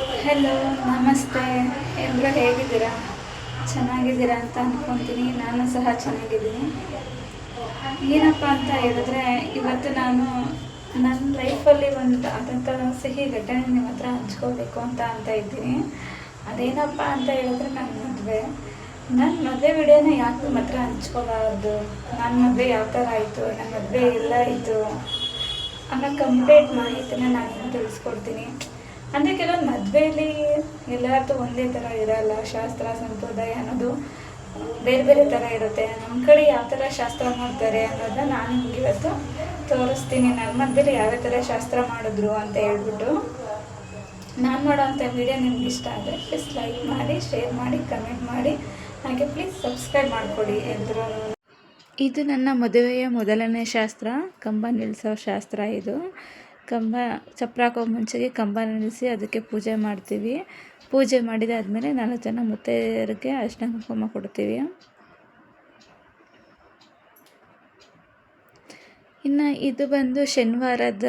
Hello ನಮಸ್ತೆ. ಎಲ್ಲರೂ ಹೇಗಿದ್ದೀರಾ? ಚೆನ್ನಾಗಿದ್ದೀರಾ ಅಂತ ಅಂದ್ಕೊತೀನಿ ನಾನು ಸಹ ಚೆನ್ನಾಗಿದ್ದೀನಿ. ಏನಪ್ಪ ಅಂತ ಹೇಳಿದ್ರೆ, ಇವತ್ತು ನಾನು ನನ್ನ ಲೈಫಲ್ಲಿ ಒಂದು ಆದಂಥ ಸಿಹಿ ಘಟನೆ ನಿಮ್ಮ ಹತ್ರ ಹಂಚ್ಕೋಬೇಕು ಅಂತ ಅಂತ ಇದ್ದೀನಿ. ಅದೇನಪ್ಪ ಅಂತ ಹೇಳಿದ್ರೆ, ನನ್ನ ಮದುವೆ. ನನ್ನ ಮದುವೆ ವಿಡಿಯೋನ ಯಾಕೆ ನಿಮ್ಮ ಹತ್ರ ಹಂಚ್ಕೋಬಾರ್ದು ನನ್ನ ಮದುವೆ ಯಾವ ಥರ ಆಯಿತು? ನನ್ನ ಮದುವೆ ಎಲ್ಲ ಆಯಿತು ಅನ್ನೋ ಕಂಪ್ಲೀಟ್ ಮಾಹಿತಿನ ನಾನು ತಿಳಿಸ್ಕೊಡ್ತೀನಿ. ಅಂದರೆ ಕೆಲವೊಂದು ಮದುವೆಯಲ್ಲಿ ಎಲ್ಲರದ್ದು ಒಂದೇ ಥರ ಇರಲ್ಲ, ಶಾಸ್ತ್ರ, ಸಂಪ್ರದಾಯ ಅನ್ನೋದು ಬೇರೆ ಬೇರೆ ಥರ ಇರುತ್ತೆ. ನಮ್ಮ ಕಡೆ ಯಾವ ಥರ ಶಾಸ್ತ್ರ ಮಾಡ್ತಾರೆ ಅನ್ನೋದನ್ನ ನಾನು ಇವತ್ತು ತೋರಿಸ್ತೀನಿ. ನನ್ನ ಮದುವೆಲಿ ಯಾವ ಥರ ಶಾಸ್ತ್ರ ಮಾಡಿದ್ರು ಅಂತ ಹೇಳ್ಬಿಟ್ಟು. ನಾನು ಮಾಡೋವಂಥ ವಿಡಿಯೋ ನಿಮ್ಗೆ ಇಷ್ಟ ಆದರೆ ಪ್ಲೀಸ್ ಲೈಕ್ ಮಾಡಿ ಶೇರ್ ಮಾಡಿ ಕಮೆಂಟ್ ಮಾಡಿ. ಹಾಗೆ ಪ್ಲೀಸ್ ಸಬ್ಸ್ಕ್ರೈಬ್ ಮಾಡಿಕೊಡಿ ಎಲ್ಲರೂ ಇದು ನನ್ನ ಮದುವೆಯ ಮೊದಲನೇ ಶಾಸ್ತ್ರ, ಕಂಬ ನಿಲ್ಲಿಸೋ ಶಾಸ್ತ್ರ ಇದು. ಕಂಬ ಚಪ್ಪರ ಹಾಕೋ ಮುಂಚೆಗೆ ಕಂಬ ನಿಲ್ಲಿಸಿ ಅದಕ್ಕೆ ಪೂಜೆ ಮಾಡ್ತೀವಿ. ಪೂಜೆ ಮಾಡಿದಾದ್ಮೇಲೆ ನಾಲ್ಕು ಜನ ಮುತ್ತೈದೆಯರಿಗೆ ಅರಿಶಿನ ಕುಂಕುಮ ಕೊಡ್ತೀವಿ. ಇನ್ನು ಇದು ಬಂದು ಶನಿವಾರದ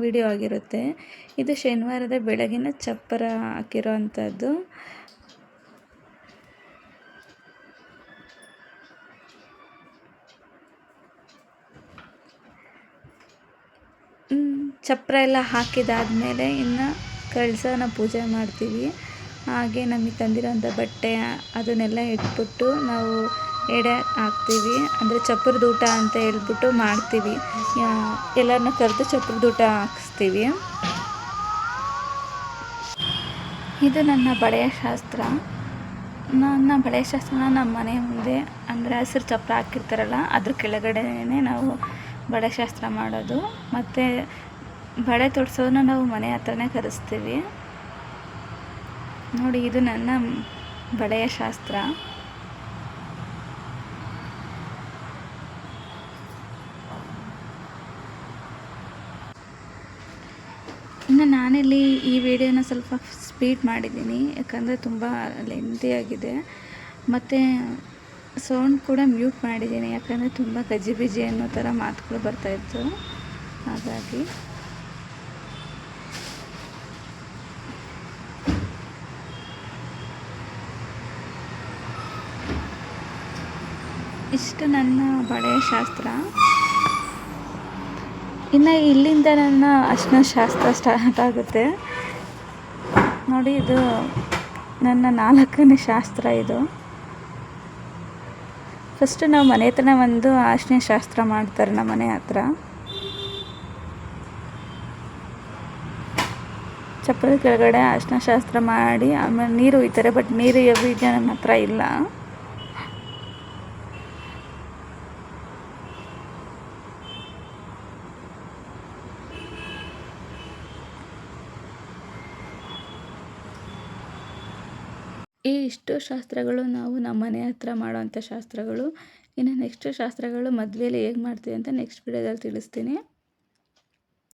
ವಿಡಿಯೋ ಆಗಿರುತ್ತೆ. ಇದು ಶನಿವಾರದ ಬೆಳಗಿನ ಚಪ್ಪರ ಹಾಕಿರೋ ಅಂಥದ್ದು ಚಪ್ಪರ ಎಲ್ಲ ಹಾಕಿದಾದಮೇಲೆ ಇನ್ನು ಕಳಸನ ಪೂಜೆ ಮಾಡ್ತೀವಿ. ಹಾಗೆ ನಮಗೆ ತಂದಿರೋಂಥ ಬಟ್ಟೆ ಅದನ್ನೆಲ್ಲ ಇಟ್ಬಿಟ್ಟು ನಾವು ಎಡೆ ಹಾಕ್ತೀವಿ. ಅಂದರೆ ಚಪ್ಪರದ ಊಟ ಅಂತ ಹೇಳ್ಬಿಟ್ಟು ಮಾಡ್ತೀವಿ. ಎಲ್ಲರನ್ನ ಕರೆದು ಚಪ್ಪರದ ಊಟ ಹಾಕಿಸ್ತೀವಿ. ಇದು ನನ್ನ ಬಳೆಯ ಶಾಸ್ತ್ರ. ನನ್ನ ಬಳೆಯ ಶಾಸ್ತ್ರನ ನಮ್ಮ ಮನೆ ಮುಂದೆ, ಅಂದರೆ ಹಸಿರು ಚಪ್ಪರ ಹಾಕಿರ್ತಾರಲ್ಲ, ಅದ್ರ ಕೆಳಗಡೆನೇ ನಾವು ಬಳೆ ಶಾಸ್ತ್ರ ಮಾಡೋದು. ಮತ್ತು ಬಳೆ ತೊಡಿಸೋದನ್ನ ನಾವು ಮನೆ ಹತ್ರನೇ ಕರೆಸ್ತೀವಿ. ನೋಡಿ, ಇದು ನನ್ನ ಬಳೆಯ ಶಾಸ್ತ್ರ. ಇನ್ನು ನಾನಿಲ್ಲಿ ಈ ವಿಡಿಯೋನ ಸ್ವಲ್ಪ ಸ್ಪೀಡ್ ಮಾಡಿದ್ದೀನಿ, ಯಾಕಂದರೆ ತುಂಬ ಲೆಂತಿಯಾಗಿದೆ ಮತ್ತು ಸೌಂಡ್ ಕೂಡ ಮ್ಯೂಟ್ ಮಾಡಿದ್ದೀನಿ, ಯಾಕಂದರೆ ತುಂಬ ಗಜ್ಜಿ ಬಿಜಿ ಅನ್ನೋ ಥರ ಮಾತುಗಳು ಬರ್ತಾಯಿತ್ತು ಹಾಗಾಗಿ ಇಷ್ಟು ನನ್ನ ಬಳೆಯ ಶಾಸ್ತ್ರ. ಇನ್ನು ಇಲ್ಲಿಂದ ನನ್ನ ಅರ್ಶಿನ ಶಾಸ್ತ್ರ ಸ್ಟಾರ್ಟ್ ಆಗುತ್ತೆ. ನೋಡಿ, ಇದು ನನ್ನ ನಾಲ್ಕನೇ ಶಾಸ್ತ್ರ ಇದು. ಫಸ್ಟು ನಾವು ಮನೆ ಹತ್ರನೇ ಒಂದು ಅರ್ಶಿನ ಶಾಸ್ತ್ರ ಮಾಡ್ತಾರೆ ನಮ್ಮ ಮನೆ ಹತ್ರ. ಚಪ್ಪಲಿ ಕೆಳಗಡೆ ಅರ್ಶಿನ ಶಾಸ್ತ್ರ ಮಾಡಿ, ಆಮೇಲೆ ನೀರು ಒಯ್ತಾರೆ ಬಟ್ ನೀರು ಬೀಜ ನನ್ನ ಹತ್ರ ಇಲ್ಲ. ಈ ಇಷ್ಟು ಶಾಸ್ತ್ರಗಳು ನಾವು ನಮ್ಮ ಮನೆ ಹತ್ರ ಮಾಡೋವಂಥ ಶಾಸ್ತ್ರಗಳು. ಇನ್ನು ನೆಕ್ಸ್ಟ್ ಶಾಸ್ತ್ರಗಳು ಮದುವೆಯಲ್ಲಿ ಹೇಗೆ ಮಾಡ್ತೀವಿ ಅಂತ ನೆಕ್ಸ್ಟ್ ವೀಡಿಯೋದಲ್ಲಿ ತಿಳಿಸ್ತೀನಿ.